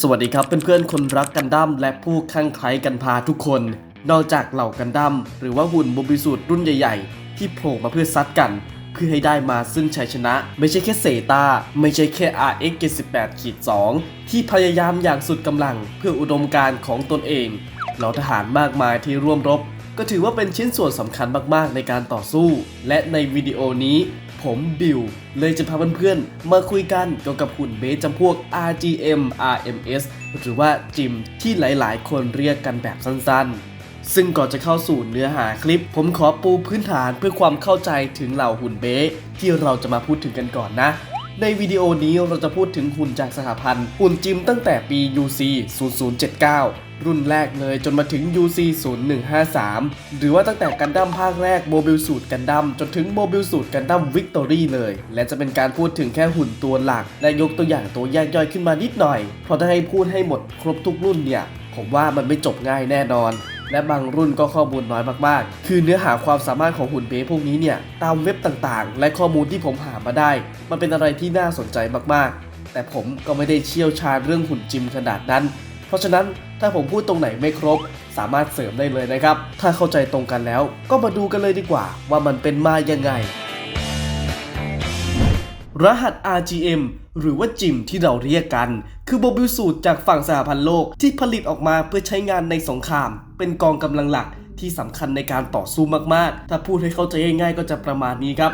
สวัสดีครับเพื่อนๆคนรักกันดั้มและผู้ข้างใคล้กันพาทุกคน นอกจากเหล่ากันดั้มหรือว่าหุ่นโมบิสูตรรุ่นใหญ่ๆ ที่โผล่มาเพื่อซัดกัน เพื่อให้ได้มาซึ่งชัยชนะ ไม่ใช่แค่เซตาไม่ใช่แค่ RX 78ขีด2ที่พยายามอย่างสุดกำลังเพื่ออุดมการของตนเองเหล่าทหารมากมายที่ร่วมรบ ก็ถือว่าเป็นชิ้นส่วนสำคัญมากๆในการต่อสู้ และในวิดีโอนี้ ผมบิว เลยจะพาเพื่อนๆ มาคุยกันเกี่ยวกับหุ่นเบสจำพวก RGM RMS หรือว่าจิมที่หลายๆ คนเรียกกันแบบสั้นๆ ซึ่งก่อนจะเข้าสู่เนื้อหาคลิป ผมขอปูพื้นฐานเพื่อความเข้าใจถึงเหล่าหุ่นเบสที่เราจะมาพูดถึงกันก่อนนะในวิดีโอนี้เราจะพูดถึงหุ่นจากสหพันธ์ หุ่นจิมตั้งแต่ปี UC 0079 รุ่นแรกเลยจนมาถึง UC 0153หรือว่าตั้งแต่กันดั้มภาคแรกโมบิลสูตรกันดั้มจนถึงโมบิลสูตรกันดั้มวิกตอรี่เลย และจะเป็นการพูดถึงแค่หุ่นตัวหลัก และยกตัวอย่างตัวแยกย่อยขึ้นมานิดหน่อย เพราะถ้าให้พูดให้หมดครบทุกรุ่นเนี่ย ผมว่ามันไม่จบง่ายแน่นอนและบางรุ่นก็ข้อมูลน้อยมากๆ คือเนื้อหาความสามารถของหุ่นเบสพวกนี้เนี่ย ตามเว็บต่างๆ และข้อมูลที่ผมหามาได้ มันเป็นอะไรที่น่าสนใจมากๆ แต่ผมก็ไม่ได้เชี่ยวชาญเรื่องหุ่นจิมขนาดนั้น เพราะฉะนั้นถ้าผมพูดตรงไหนไม่ครบ สามารถเสริมได้เลยนะครับ ถ้าเข้าใจตรงกันแล้ว ก็มาดูกันเลยดีกว่า ว่ามันเป็นมายังไง รหัส RGM หรือว่าจิมที่เราเรียกกัน คือโมบิลสูตรจากฝั่งสหพันธ์โลกที่ผลิตออกมาเพื่อใช้งานในสงคราม เป็นกองกำลังหลักที่สำคัญในการต่อสู้มากๆ ถ้าพูดให้เข้าใจง่ายๆ ก็จะประมาณนี้ครับ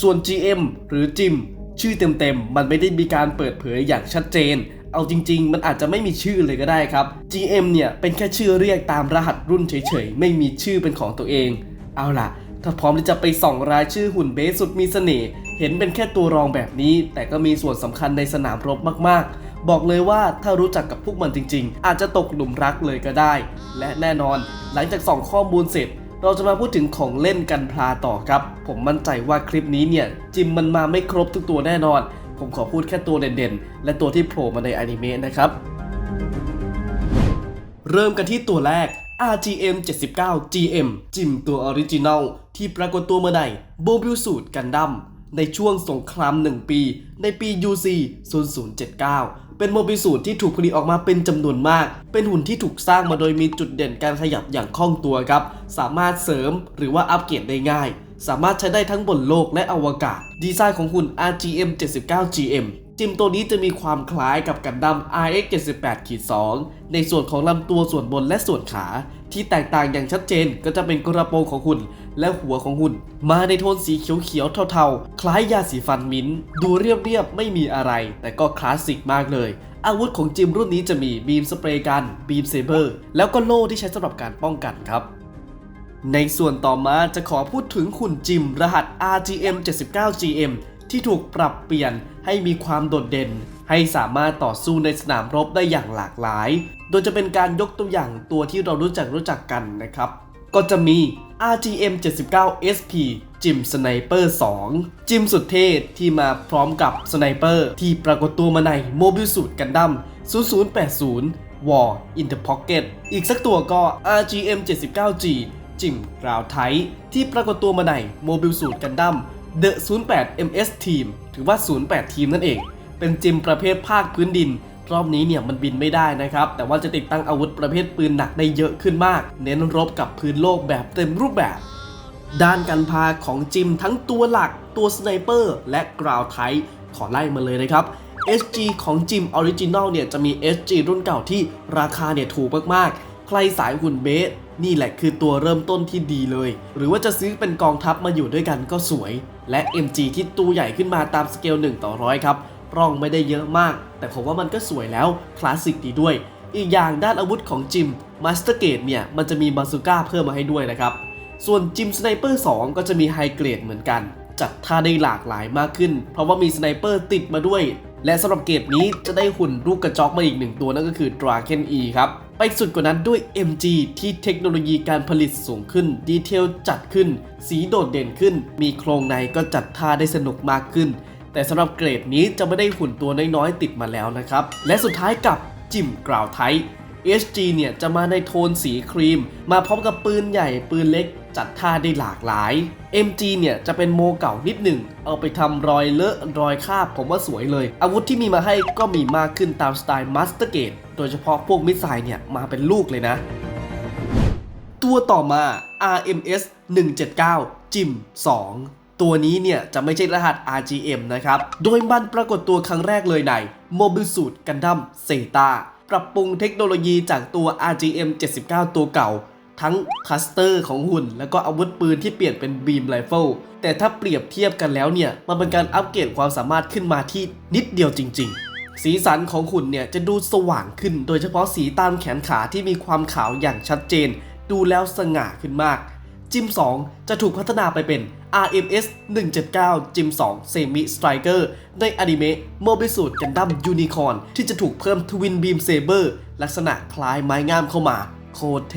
ส่วน GM หรือจิมชื่อเต็มๆ มันไม่ได้มีการเปิดเผยอย่างชัดเจน เอาจริง ๆ มันอาจจะไม่มีชื่อเลยก็ได้ครับ GM เนี่ยเป็นแค่ชื่อเรียกตามรหัสรุ่นเฉยๆ ไม่มีชื่อเป็นของตัวเอง เอาล่ะ ถ้าพร้อมที่จะไปส่องรายชื่อหุ่นเบสสุดมีเสน่ห์เห็นเป็นแค่ตัวรองแบบนี้ แต่ก็มีส่วนสำคัญในสนามรบมากๆบอกเลยว่าถ้ารู้จักกับพวกมันจริง ๆ อาจจะตกหลุมรักเลยก็ได้ และแน่นอน หลังจากส่องข้อมูลเสร็จ เราจะมาพูดถึงของเล่นกันพลาต่อครับ ผมมั่นใจว่าคลิปนี้เนี่ย จิมมันมาไม่ครบทุกตัวแน่นอน ผมขอพูดแค่ตัวเด่นๆ และตัวที่โผล่มาในอนิเมะนะครับ เริ่มกันที่ตัวแรก RGM 79 GM จิมตัวออริจินัลที่ปรากฏตัวเมื่อใดโบบิลสูตรกันดั้มในช่วงสงคราม 1 ปี ในปี UC 0079 เป็นโมบิสูตรที่ถูกผลิตออกมาเป็นจำนวนมาก เป็นหุ่นที่ถูกสร้างมาโดยมีจุดเด่นการขยับอย่างคล่องตัวครับ สามารถเสริมหรือว่าอัปเกรดได้ง่าย สามารถใช้ได้ทั้งบนโลกและอวกาศ ดีไซน์ของหุ่น RGM 79 GM จิมตัวนี้จะมีความคล้ายกับกันดั้ม RX 78 2 ในส่วนของลำตัวส่วนบนและส่วนขา ที่แตกต่างอย่างชัดเจนก็จะเป็นกระโปรงของหุ่น และหัวของหุ่น มาในโทนสีเขียวๆเทาๆ คล้ายยาสีฟันมิ้น ดูเรียบๆ ไม่มีอะไร แต่ก็คลาสสิกมากเลย อาวุธของจิมรุ่นนี้จะมีบีมสเปรย์กัน บีมเซเบอร์ แล้วก็โล่ที่ใช้สำหรับการป้องกันครับ ในส่วนต่อมาจะขอพูดถึงหุ่นจิมรหัส RGM 79 GM ที่ถูกปรับเปลี่ยนให้มีความโดดเด่น ให้สามารถต่อสู้ในสนามรบได้อย่างหลากหลาย โดยจะเป็นการยกตัวอย่างตัวที่เรารู้จักรู้จักกันนะครับ ก็จะมี RGM 79 SP จิมสไนเปอร์ 2 จิมสุดเท่ที่มาพร้อมกับสไนเปอร์ที่ปรากฏตัวมาในโมบิลสูตรกันดั้ม0080 War in the Pocket อีกสักตัวก็ RGM 79G จิมกราวไทที่ปรากฏตัวมาในโมบิลสูตรกันดั้ม The 08 MS Team ถือว่า 08 ทีมนั่นเอง เป็นจิมประเภทภาคพื้นดิน รอบนี้เนี่ยมันบินไม่ได้นะครับ แต่ว่าจะติดตั้งอาวุธประเภทปืนหนักได้เยอะขึ้นมาก เน้นรบกับพื้นโลกแบบเต็มรูปแบบ ด้านการพาของจิมทั้งตัวหลัก ตัวสไนเปอร์และกราวไทขอไล่มาเลยนะครับ SG ของจิมออริจิน l ลเนี่ยจะมี SG รุ่นเก่าที่ราคาเนี่ยถูกมากๆ ใครสายหุ่นเบส นี่แหละคือตัวเริ่มต้นที่ดีเลย หรือว่าจะซื้อเป็นกองทัพมาอยู่ด้วยกันก็สวย และ MG ที่ตัวใหญ่ขึ้นมาตามสเกล1ต่อร้อยครับร่องไม่ได้เยอะมาก แต่ผมว่ามันก็สวยแล้วคลาสสิกดีด้วย อีกอย่างด้านอาวุธของจิมมาสเตอร์เกตเนี่ยมันจะมีบาซูก้าเพิ่มมาให้ด้วยนะครับ ส่วนจิมสไนเปอร์2ก็จะมีไฮเกรดเหมือนกัน จัดท่าได้หลากหลายมากขึ้น เพราะว่ามีสไนเปอร์ติดมาด้วย และสำหรับเกรดนี้จะได้หุ่นลูกกระจอกมาอีกหนึ่งตัวนั่นก็คือ Draken E ครับ ไปสุดกว่านั้นด้วย MG ที่เทคโนโลยีการผลิตสูงขึ้น ดีเทลจัดขึ้น สีโดดเด่นขึ้น มีโครงในก็จัดท่าได้สนุกมากขึ้น แต่สำหรับเกรดนี้จะไม่ได้หุ่นตัวน้อยๆติดมาแล้วนะครับ และสุดท้ายกับจิมกราวไท SG เนี่ยจะมาในโทนสีครีม มาพร้อมกับปืนใหญ่ปืนเล็กจัดท่าได้หลากหลาย MG เนี่ยจะเป็นโมเก่านิดหนึ่ง เอาไปทำรอยเลอะรอยคาบผมว่าสวยเลย อาวุธที่มีมาให้ก็มีมากขึ้นตามสไตล์มาสเตอร์เกตโดยเฉพาะพวกมิสไซล์เนี่ยมาเป็นลูกเลยนะ ตัวต่อมา RMS 179 จิม 2ตัวนี้เนี่ยจะไม่ใช่รหัส RGM นะครับ โดยมันปรากฏตัวครั้งแรกเลยใน Mobile Suit Gundam Zeta ปรับปรุงเทคโนโลยีจากตัว RGM 79 ตัวเก่า ทั้งคลัสเตอร์ของหุ่น แล้วก็อาวุธปืนที่เปลี่ยนเป็นบีมไรเฟิลแต่ถ้าเปรียบเทียบกันแล้วเนี่ย มันเป็นการอัปเกรดความสามารถขึ้นมาที่นิดเดียวจริง ๆ สีสันของหุ่นเนี่ยจะดูสว่างขึ้น โดยเฉพาะสีตามแขนขาที่มีความขาวอย่างชัดเจน ดูแล้วสง่าขึ้นมาก จิม 2 จะถูกพัฒนาไปเป็น RMS 179จิม2 Semi Striker ในอนิเมะ Mobile Suit Gundam Unicorn ที่จะถูกเพิ่ม Twin Beam Saber ลักษณะคล้ายไม้งามเข้ามา โคตรเท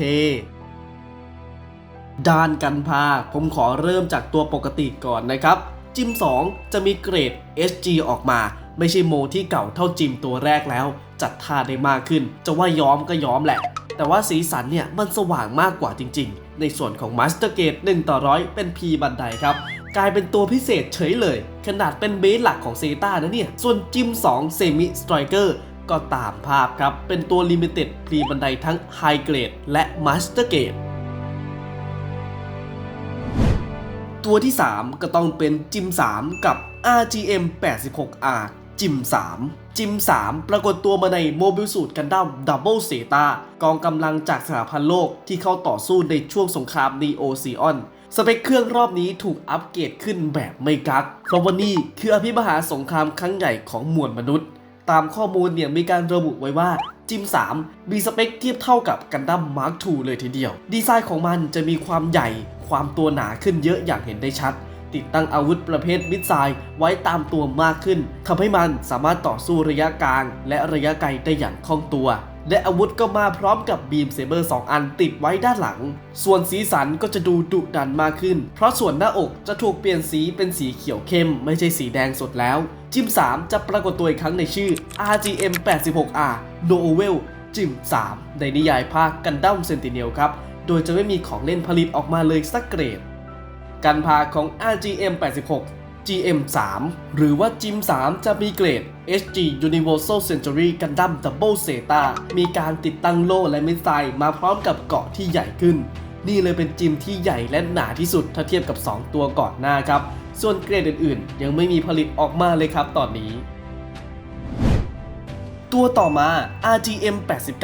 ด้านกันพาผมขอเริ่มจากตัวปกติก่อนนะครับ จิม 2 จะมีเกรด SG ออกมา ไม่ใช่โมที่เก่าเท่าจิมตัวแรกแล้ว จัดท่าได้มากขึ้น จะว่าย้อมก็ย้อมแหละ แต่ว่าสีสันเนี่ยมันสว่างมากกว่าจริงๆในส่วนของ Master Gate 1ต่อร้อยเป็น P บันไดครับ กลายเป็นตัวพิเศษเฉยเลย ขนาดเป็นเบสหลักของเซตานะเนี่ย ส่วนจิม2 Semi Striker ก็ตามภาพครับ เป็นตัว Limited P บันไดทั้ง High Grade และ Master Gate ตัวที่ 3 ก็ต้องเป็นจิม 3 กับ RGM 86R จิม 3 จิม 3 ปรากฏตัวมาในโมบิลสูตรกันดั้มดับเบิลเซตากองกำลังจากสหพันธ์โลกที่เข้าต่อสู้ในช่วงสงครามนีโอซีออนสเปคเครื่องรอบนี้ถูกอัปเกรดขึ้นแบบไม่กักเพราะว่านี่คืออภิมหาสงครามครั้งใหญ่ของมวลมนุษย์ ตามข้อมูลเนี่ยมีการระบุไว้ว่าจิม 3 มีสเปคเทียบเท่ากับกันดั้มมาร์ค2เลยทีเดียว ดีไซน์ของมันจะมีความใหญ่ ความตัวหนาขึ้นเยอะอย่างเห็นได้ชัด ติดตั้งอาวุธประเภทมิสไซล์ไว้ตามตัวมากขึ้นทำให้มันสามารถต่อสู้ระยะกลาง และระยะไกลได้อย่างคล่องตัว และอาวุธก็มาพร้อมกับบีมเซเบอร์ 2 อันติดไว้ด้านหลัง ส่วนสีสันก็จะดูดุดันมากขึ้น เพราะส่วนหน้าอกจะถูกเปลี่ยนสีเป็นสีเขียวเข้ม ไม่ใช่สีแดงสดแล้ว จิม 3 จะปรากฏตัวอีกครั้งในชื่อ RGM 86R Novel จิม 3 ในนิยายภาคกันดั้มเซนติเนลครับ โดยจะไม่มีของเล่นผลิตออกมาเลยสักเกรด การพาของ RGM 86 GM 3หรือว่า GIM 3จะมีเกรด HG Universal Century Gundam Double Zeta มีการติดตั้งโล่และมิสไซล์มาพร้อมกับเกาะที่ใหญ่ขึ้น นี่เลยเป็นจิมที่ใหญ่และหนาที่สุดถ้าเทียบกับ 2 ตัวก่อนหน้าครับ ส่วนเกรดอื่นๆ ยังไม่มีผลิตออกมาเลยครับตอนนี้ตัวต่อมา RGM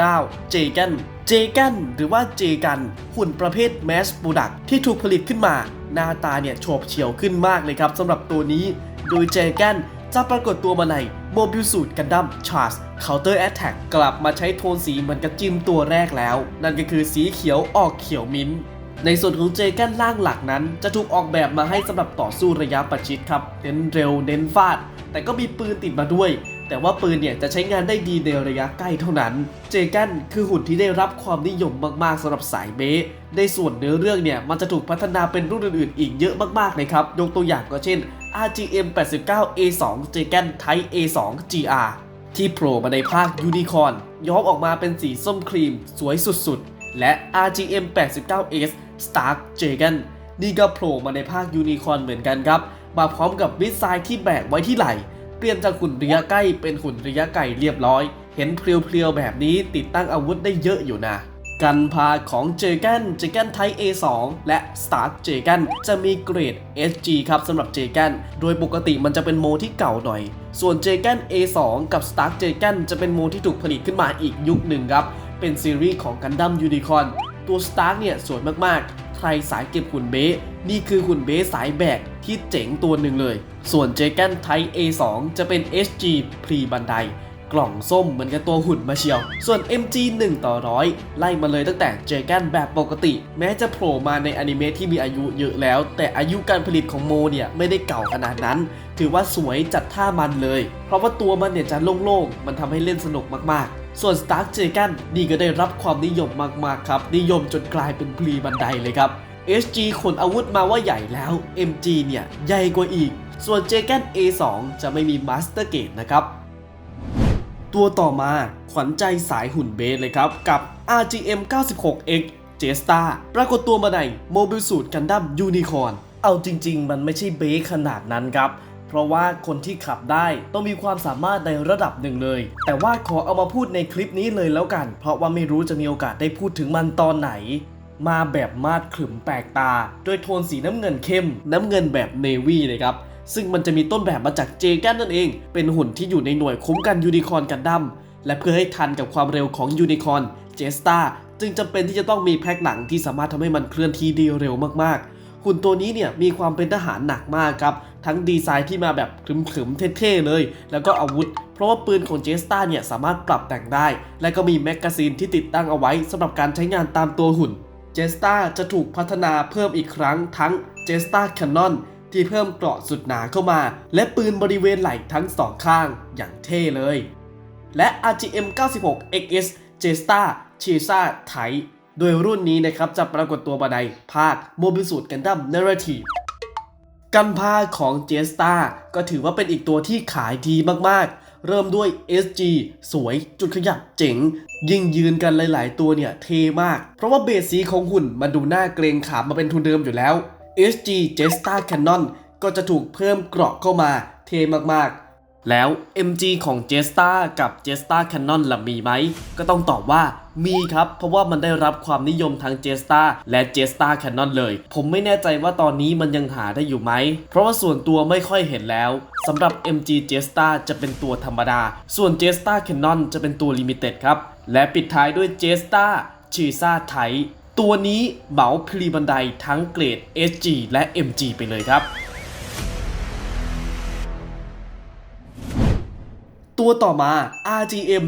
89 Jagan Jagan หรือว่า Jagan หุ่นประเภท Mass Product ที่ถูกผลิตขึ้นมา หน้าตาเนี่ยโฉบเฉี่ยวขึ้นมากเลยครับสำหรับตัวนี้ โดย j g a n จะปรากฏตัวมาใน Mobile Suit Gundam Charge Counter Attack กลับมาใช้โทนสีเหมือนกับจิมตัวแรกแล้ว นั่นก็คือสีเขียวออกเขียวมิ้นท์ในส่วนของเจแกนล่างหลักนั้น จะถูกออกแบบมาให้สำหรับต่อสู้ระยะประชิดครับ เน้นเร็วเน้นฟาด แต่ก็มีปืนติดมาด้วย แต่ว่าปืนเนี่ยจะใช้งานได้ดีในระยะใกล้เท่านั้น เจแกนคือหุ่นที่ได้รับความนิยมมากๆสำหรับสายเบสในส่วนเนื้อเรื่องเนี่ยมันจะถูกพัฒนาเป็นรุ่นอื่นๆ อีกเยอะมากๆเลยครับ ยกตัวอย่างก็เช่น RGM 89 A2 เจแกน Type A2 GR ที่โผล่มาในภาคยูนิคอนย้อมออกมาเป็นสีส้มครีม สวยสุดๆ และ RGM 89S Stark Dragon นี่ก็โผล่มาในภาคยูนิคอนเหมือนกันครับ มาพร้อมกับมิสไซล์ที่แบกไว้ที่ไหล่ เปลี่ยนจากหุ่นระยะใกล้เป็นหุ่นระยะไกลเรียบร้อย เห็นเพลียวๆแบบนี้ติดตั้งอาวุธได้เยอะอยู่นะกันพาของเจแกนเจแกนไท A2 และ Stark เจแกนจะมีเกรด SG ครับสำหรับเจแกนโดยปกติมันจะเป็นโมที่เก่าหน่อย ส่วนเจแกน A2 กับ Stark เจแกนจะเป็นโมที่ถูกผลิตขึ้นมาอีกยุคหนึ่งครับ เป็นซีรีส์ของกันดั้มยูนิคอนตัว Stark เนี่ยสวยมากๆ ใครสายเก็บหุ่นเบสนี่คือหุ่นเบสสายแบกที่เจ๋งตัวหนึ่งเลย ส่วนเจแกนไท A2 จะเป็น SG พรีบันไดกล่องส้มเหมือนกับตัวหุ่นมาเชียว ส่วน MG 1 ต่อร้อยไล่มาเลยตั้งแต่เจแกนแบบปกติ แม้จะโผล่มาในอนิเมะที่มีอายุเยอะแล้ว แต่อายุการผลิตของโมเนี่ย ไม่ได้เก่าขนาดนั้น ถือว่าสวยจัดท่ามันเลย เพราะว่าตัวมันเนี่ยจะโล่งๆ มันทำให้เล่นสนุกมากๆ ส่วน Stark j a g a n นี่ก็ได้รับความนิยมมากๆครับ นิยมจนกลายเป็นพลีบันไดเลยครับ SG ขนอาวุธมาว่าใหญ่แล้ว MG เนี่ย ใหญ่กว่าอีก ส่วน j a g a n A2 จะไม่มี Master Gate นะครับ ตัวต่อมาขวัญใจสายหุ่นเบสเลยครับ กับ RGM 96X j s t a r ปรากฏตัวมาในโมบิลสูตรกันดั้มยูนิคอร์นเอาจริง ๆ มันไม่ใช่เบสขนาดนั้นครับ เพราะว่าคนที่ขับได้ต้องมีความสามารถในระดับหนึ่งเลย แต่ว่าขอเอามาพูดในคลิปนี้เลยแล้วกัน เพราะว่าไม่รู้จะมีโอกาสได้พูดถึงมันตอนไหน มาแบบมาดขึมแปลกตา ด้วยโทนสีน้ำเงินเข้ม น้ำเงินแบบเนวี่เลยครับ ซึ่งมันจะมีต้นแบบมาจากเจแกนนั่นเอง เป็นหุ่นที่อยู่ในหน่วยคุ้มกันยูนิคอนกันดั้มและเพื่อให้ทันกับความเร็วของยูนิคอนเจสตาจึงจำเป็นที่จะต้องมีแพ็คหลังที่สามารถทำให้มันเคลื่อนที่ได้เร็วมากๆหุ่นตัวนี้เนี่ยมีความเป็นทหารหนักมากครับ ทั้งดีไซน์ที่มาแบบขรึมๆเท่ๆเลย แล้วก็อาวุธ เพราะว่าปืนของเจสตาเนี่ยสามารถปรับแต่งได้ และก็มีแมกกาซีนที่ติดตั้งเอาไว้สำหรับการใช้งานตามตัวหุ่นเจสตาจะถูกพัฒนาเพิ่มอีกครั้งทั้งเจสตาแคนนอนที่เพิ่มเกราะสุดหนาเข้ามา และปืนบริเวณไหล่ทั้งสองข้างอย่างเท่เลย และ RGM 96 XS j e s t a c h e s a t y โดยรุ่นนี้นะครับจะปรากฏตัวบันไดภาค Mobile Suit Gundam Narrative กันพาของ j e s t a ก็ถือว่าเป็นอีกตัวที่ขายดีมากๆ เริ่มด้วย SG สวยจุดขยับเจ๋ง ยิ่งยืนกันหลายๆ ตัวเนี่ยเทมาก เพราะว่าเบสสีของหุ่นมันดูหน่าเกรงขามมาเป็นทุนเดิมอยู่แล้ว SG j e s t a Cannon ก็จะถูกเพิ่มเกราะเข้ามาเทมากๆ แล้ว MG ของ j e s t a กับ j e s t a Cannon ล่ะมีไหม ก็ต้องตอบว่า มีครับ เพราะว่ามันได้รับความนิยมทั้ง j e s t a และ j e s t a Cannon เลย ผมไม่แน่ใจว่าตอนนี้มันยังหาได้อยู่ไหม เพราะว่าส่วนตัวไม่ค่อยเห็นแล้วสำหรับ MG j e s t a จะเป็นตัวธรรมดา ส่วน j e s t a Canon จะเป็นตัว Limited ครับ และปิดท้ายด้วย j e s t a c h i s a t y ตัวนี้เหมาพลีบันไดทั้งเกรด SG และ MG ไปเลยครับตัวต่อมา RGM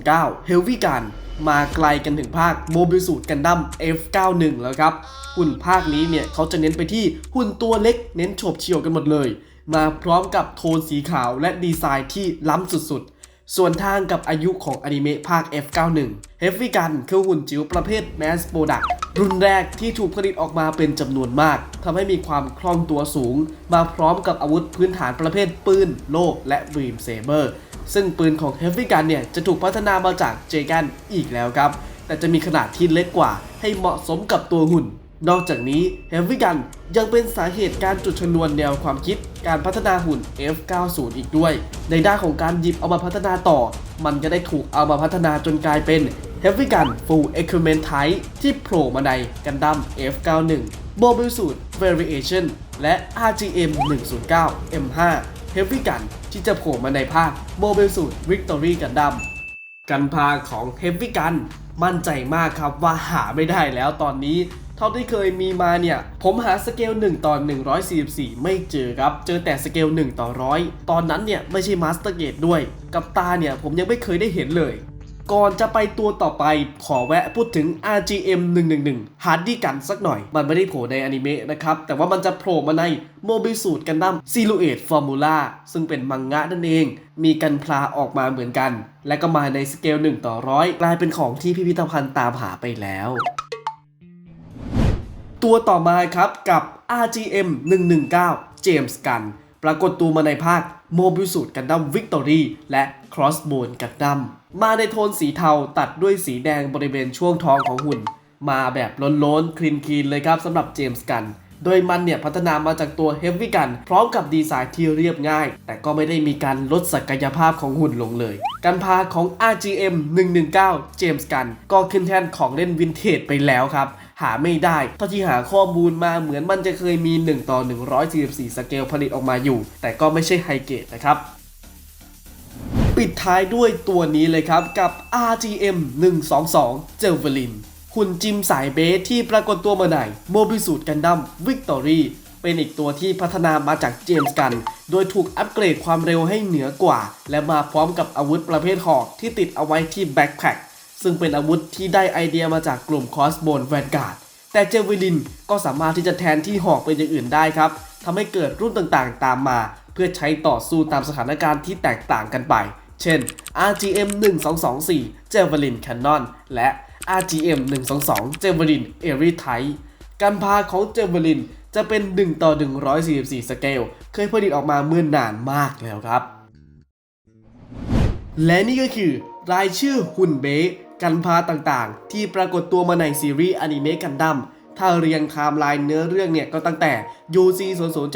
109 Heavy Gun มาไกลกันถึงภาค Mobile Suit Gundam F91 แล้วครับ หุ่นภาคนี้เนี่ยเขาจะเน้นไปที่หุ่นตัวเล็กเน้นโฉบเฉี่ยวกันหมดเลย มาพร้อมกับโทนสีขาวและดีไซน์ที่ล้ำสุดๆ ส่วนทางกับอายุของอนิเมะภาค F91 Heavy Gun คือหุ่นจิ๋วประเภท Mass Product รุ่นแรกที่ถูกผลิตออกมาเป็นจำนวนมากทำให้มีความคล่องตัวสูง มาพร้อมกับอาวุธพื้นฐานประเภทปืน โล่และบีมเซเบอร์ ซึ่งปืนของ Heavy Gun เนี่ยจะถูกพัฒนามาจากเจกันอีกแล้วครับ แต่จะมีขนาดที่เล็กกว่าให้เหมาะสมกับตัวหุ่น นอกจากนี้ Heavy Gun ยังเป็นสาเหตุการจุดชนวนแนวความคิดการพัฒนาหุ่น F90 อีกด้วย ในด้านของการหยิบเอามาพัฒนาต่อ มันจะได้ถูกเอามาพัฒนาจนกลายเป็น Heavy Gun Full Equipment Type ที่โผล่มาในกันดั้ม F91 Mobile Suit Variation และ RGM 109 M5 ฮฟวี่กันที่จะโผล่มาในภาคโมเบลสูตรวิกตอรี่กันดัมกันพาของเฮฟวี่กันมั่นใจมากครับว่าหาไม่ได้แล้วตอนนี้เท่าที่เคยมีมาเนี่ย ผมหาสเกล 1 ต่อ 144 ไม่เจอครับ เจอแต่สเกล 1 ต่อ 100 ตอนนั้นเนี่ย ไม่ใช่มาสเตอร์เกตด้วย กับตาเนี่ย ผมยังไม่เคยได้เห็นเลย ก่อนจะไปตัวต่อไปขอแวะพูดถึง RGM 111ฮาร์ดดี้กันสักหน่อย มันไม่ได้โผล่ในอนิเมะนะครับ แต่ว่ามันจะโผล่มาในโมบิสูตรกันดั้มซิลูเอตฟอร์มูล่าซึ่งเป็นมังงะนั่นเอง มีกันพลาออกมาเหมือนกัน และก็มาในสเกล 1 ต่อร้อยกลายเป็นของที่พิพิธภัณฑ์ตามหาไปแล้ว ตัวต่อมาครับกับ RGM 119 James Gunn ปรากฏตัวมาในภาค Mobile Suit Gundam Victory และ Crossbone Gundam มาในโทนสีเทาตัดด้วยสีแดงบริเวณช่วงท้องของหุ่น มาแบบล้นๆคลีนคีนเลยครับสำหรับเจมส์กันโดยมันเนี่ยพัฒนามาจากตัว Heavy Gun พร้อมกับดีไซน์ที่เรียบง่าย แต่ก็ไม่ได้มีการลดศักยภาพของหุ่นลงเลยการพาของ RGM 119 James Gunn ก็ขึ้นแท่นของเล่นวินเทจไปแล้วครับ หาไม่ได้เท่าที่หาข้อมูลมาเหมือนมันจะเคยมี 1 ต่อ 144 สเกลผลิตออกมาอยู่ แต่ก็ไม่ใช่ไฮเกรดนะครับปิดท้ายด้วยตัวนี้เลยครับกับ RGM 122 j e v e l i n หุ่นจิมสายเบสที่ปรากฏตัวมาในโมบิสูตกันดั้ม Victory เป็นอีกตัวที่พัฒนามาจากเจมส์กัน โดยถูกอัปเกรดความเร็วให้เหนือกว่า และมาพร้อมกับอาวุธประเภทหอกที่ติดเอาไว้ที่แบ็คแพค ซึ่งเป็นอาวุธที่ได้ไอเดียมาจากกลุ่มคอสโบนแวนการ์ดแต่เจวิลินก็สามารถที่จะแทนที่หอกเป็นอย่างอื่นได้ครับทำให้เกิดรุ่นต่างๆ ตามมา เพื่อใช้ต่อสู้ตามสถานการณ์ที่แตกต่างกันไป เช่น RGM 1224 Javelin Cannon และ RGM 122 Javelin Airy Type การพาของ Javelin จะเป็น 1 ต่อ 144 สเกล เคยผลิตออกมาเมื่อนานมากแล้วครับ และนี่ก็คือรายชื่อหุ่นเบ กันพาต่างๆ ที่ปรากฏตัวมาในซีรีส์อนิเมะกันดั้มถ้าเรียงไทม์ไลน์เนื้อเรื่องเนี่ยก็ตั้งแต่ UC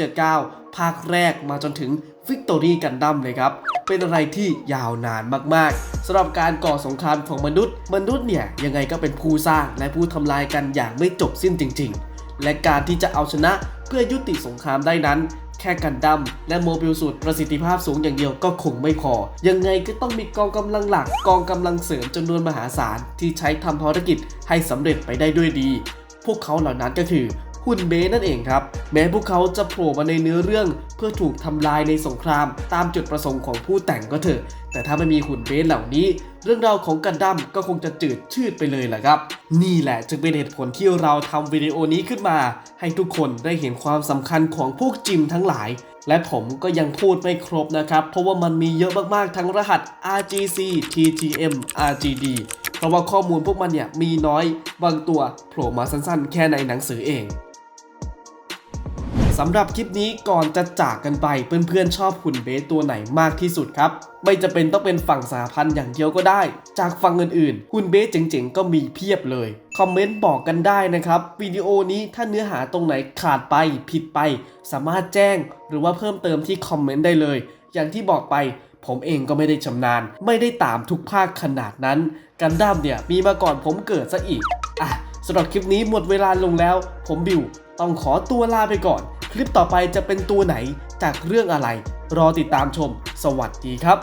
0079 ภาคแรกมาจนถึง Victory กันดั้มเลยครับ เป็นอะไรที่ยาวนานมากๆสำหรับการก่อสงครามของมนุษย์ มนุษย์เนี่ยยังไงก็เป็นผู้สร้างและผู้ทำลายกันอย่างไม่จบสิ้นจริง ๆ และการที่จะเอาชนะเพื่อยุติสงครามได้นั้น แค่กันดั้มและโมบิลสูตรประสิทธิภาพสูงอย่างเดียวก็คงไม่พอ ยังไงก็ต้องมีกองกำลังหลักกองกำลังเสริมจำนวนมหาศาลที่ใช้ทำภารกิจให้สำเร็จไปได้ด้วยดี พวกเขาเหล่านั้นก็คือ หุ่นเบนั่นเองครับ แม้พวกเขาจะโผล่มาในเนื้อเรื่อง เพื่อถูกทำลายในสงคราม ตามจุดประสงค์ของผู้แต่งก็เถอะ แต่ถ้าไม่มีหุ่นเบสเหล่านี้ เรื่องราวของกันดั้มก็คงจะจืดชืดไปเลยแหละครับ นี่แหละจึงเป็นเหตุผลที่เราทำวิดีโอนี้ขึ้นมา ให้ทุกคนได้เห็นความสำคัญของพวกจิมทั้งหลายและผมก็ยังพูดไม่ครบนะครับ เพราะว่ามันมีเยอะมาก ๆ ทั้งรหัส RGC TTM RGD เพราะว่าข้อมูลพวกมันเนี่ยมีน้อย บางตัวโผล่มาสั้น ๆ แค่ในหนังสือเอง สำหรับคลิปนี้ก่อนจะจากกันไปเพื่อนๆชอบหุ่นเบสตัวไหนมากที่สุดครับ ไม่จะเป็นต้องเป็นฝั่งสหพันธ์อย่างเดียวก็ได้ จากฝั่งอื่นๆ หุ่นเบสเจ๋งๆ ก็มีเพียบเลย คอมเมนต์บอกกันได้นะครับ วิดีโอนี้ถ้าเนื้อหาตรงไหนขาดไปผิดไป สามารถแจ้ง หรือว่าเพิ่มเติมที่คอมเมนต์ได้เลย อย่างที่บอกไปผมเองก็ไม่ได้ชำนาญ ไม่ได้ตามทุกภาคขนาดนั้น กันดั้มเนี่ยมีมาก่อนผมเกิดซะอีก อะสำหรับคลิปนี้หมดเวลาลงแล้ว ผมบิว ต้องขอตัวลาไปก่อน คลิปต่อไปจะเป็นตัวไหนจากเรื่องอะไร รอติดตามชม สวัสดีครับ